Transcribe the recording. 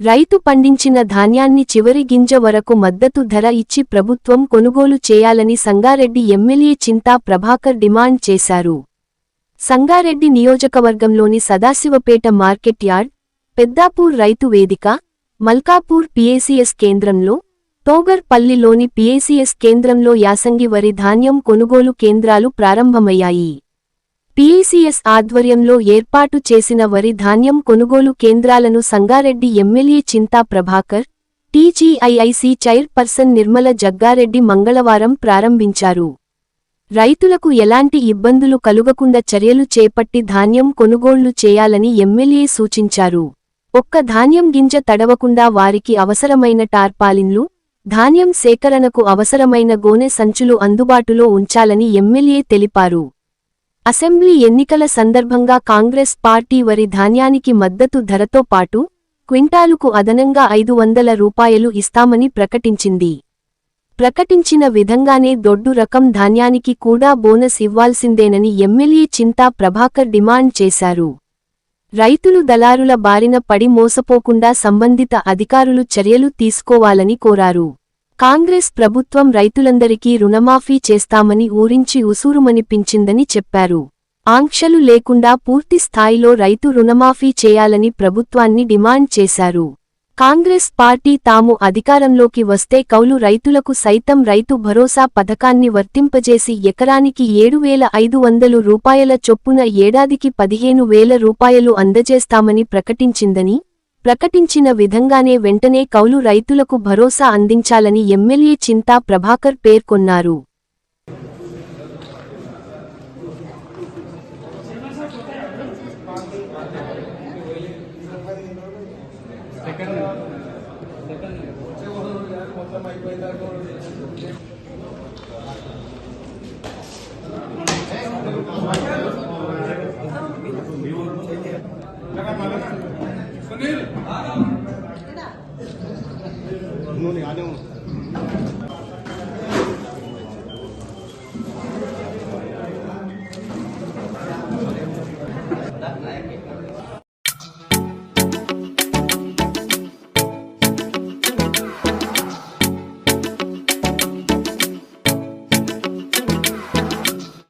రైతు పండించిన ధాన్యాన్ని చివరి గింజ వరకు మద్దతు ధర ఇచ్చి ప్రభుత్వం కొనుగోలు చేయాలని సంగారెడ్డి ఎమ్మెల్యే చింతా ప్రభాకర్ డిమాండ్ చేశారు. సంగారెడ్డి నియోజకవర్గంలోని సదాశివపేట మార్కెట్ యార్డ్ పెద్దాపూర్ రైతు వేదిక మల్కాపూర్ పిఏసీఎస్ కేంద్రంలో తోగర్పల్లిలోని పిఏసీఎస్ కేంద్రంలో యాసంగి వరి ధాన్యం కొనుగోలు కేంద్రాలు ప్రారంభమయ్యాయి. పీఏసీఎస్ ఆధ్వర్యంలో ఏర్పాటు చేసిన వరి ధాన్యం కొనుగోలు కేంద్రాలను Sangareddy MLA Chinta Prabhakar TGIIC chairperson Nirmala Jaggareddy మంగళవారం ప్రారంభించారు. రైతులకు ఎలాంటి ఇబ్బందులు కలుగకుండా చర్యలు చేపట్టి ధాన్యం కొనుగోళ్ళు చేయాలని ఎమ్మెల్యే సూచించారు. ఒక్క ధాన్యం గింజ తడవకుండా వారికి అవసరమైన టార్పాలిన్లు ధాన్యం సేకరణకు అవసరమైన గోనె సంచులు అందుబాటులో ఉంచాలని ఎమ్మెల్యే తెలిపారు. అసెంబ్లీ ఎన్నికల సందర్భంగా కాంగ్రెస్ పార్టీ వరి ధాన్యానికి మద్దతు ధరతో పాటు క్వింటాలుకు అదనంగా ఐదు వందల రూపాయలు ఇస్తామని ప్రకటించింది. ప్రకటించిన విధంగానే దొడ్డు రకం ధాన్యానికి కూడా బోనస్ ఇవ్వాల్సిందేనని ఎమ్మెల్యే చింతా ప్రభాకర్ డిమాండ్ చేశారు. రైతులు దళారుల బారిన పడి మోసపోకుండా సంబంధిత అధికారులు చర్యలు తీసుకోవాలని కోరారు. కాంగ్రెస్ ప్రభుత్వం రైతులందరికీ రుణమాఫీ చేస్తామని ఊరించి ఉసూరుమనిపించిందని చెప్పారు. ఆంక్షలు లేకుండా పూర్తి స్థాయిలో రైతు రుణమాఫీ చేయాలని ప్రభుత్వాన్ని డిమాండ్ చేశారు. కాంగ్రెస్ పార్టీ తాము అధికారంలోకి వస్తే కౌలు రైతులకు సైతం రైతు భరోసా పథకాన్ని వర్తింపజేసి ఎకరానికి ఏడు వేల ఐదు వందలు రూపాయల చొప్పున ఏడాదికి పదిహేను వేల రూపాయలు అందజేస్తామని ప్రకటించిందని ప్రకటించిన విధంగానే వెంటనే కౌలు రైతులకు భరోసా అందించాలని ఎమ్మెల్యే చింతా ప్రభాకర్ పేర్కొన్నారు Thank you. 오늘 안녕